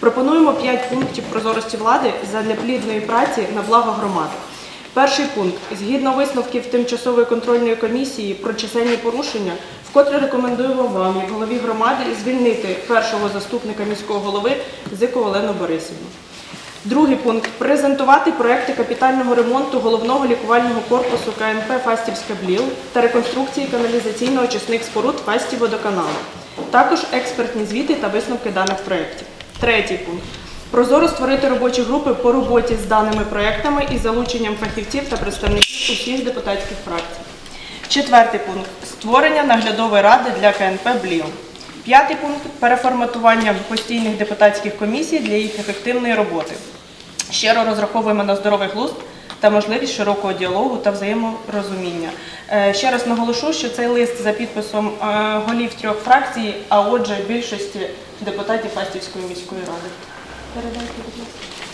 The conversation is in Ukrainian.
Пропонуємо 5 пунктів прозорості влади задля плідної праці на благо громади. Перший пункт. Згідно висновків тимчасової контрольної комісії про чисельні порушення, вкотре рекомендуємо вам, як голові громади, звільнити першого заступника міського голови Зику Олену Борисівну. Другий пункт презентувати проекти капітального ремонту головного лікувального корпусу КНП Фастівська БЛІЛ та реконструкції каналізаційно-очисних споруд Фастівводоканалу. Також експертні звіти та висновки даних проєктів. Третій пункт. Прозоро створити робочі групи по роботі з даними проєктами із залученням фахівців та представників усіх депутатських фракцій. Четвертий пункт створення наглядової ради для КНП БЛІО. П'ятий пункт переформатування постійних депутатських комісій для їх ефективної роботи. Щиро розраховуємо на здоровий глузд та можливість широкого діалогу та взаєморозуміння. Е, Ще раз наголошу, що цей лист за підписом е, голів трьох фракцій, а отже, більшості депутатів Фастівської міської ради. Передайте, будь ласка.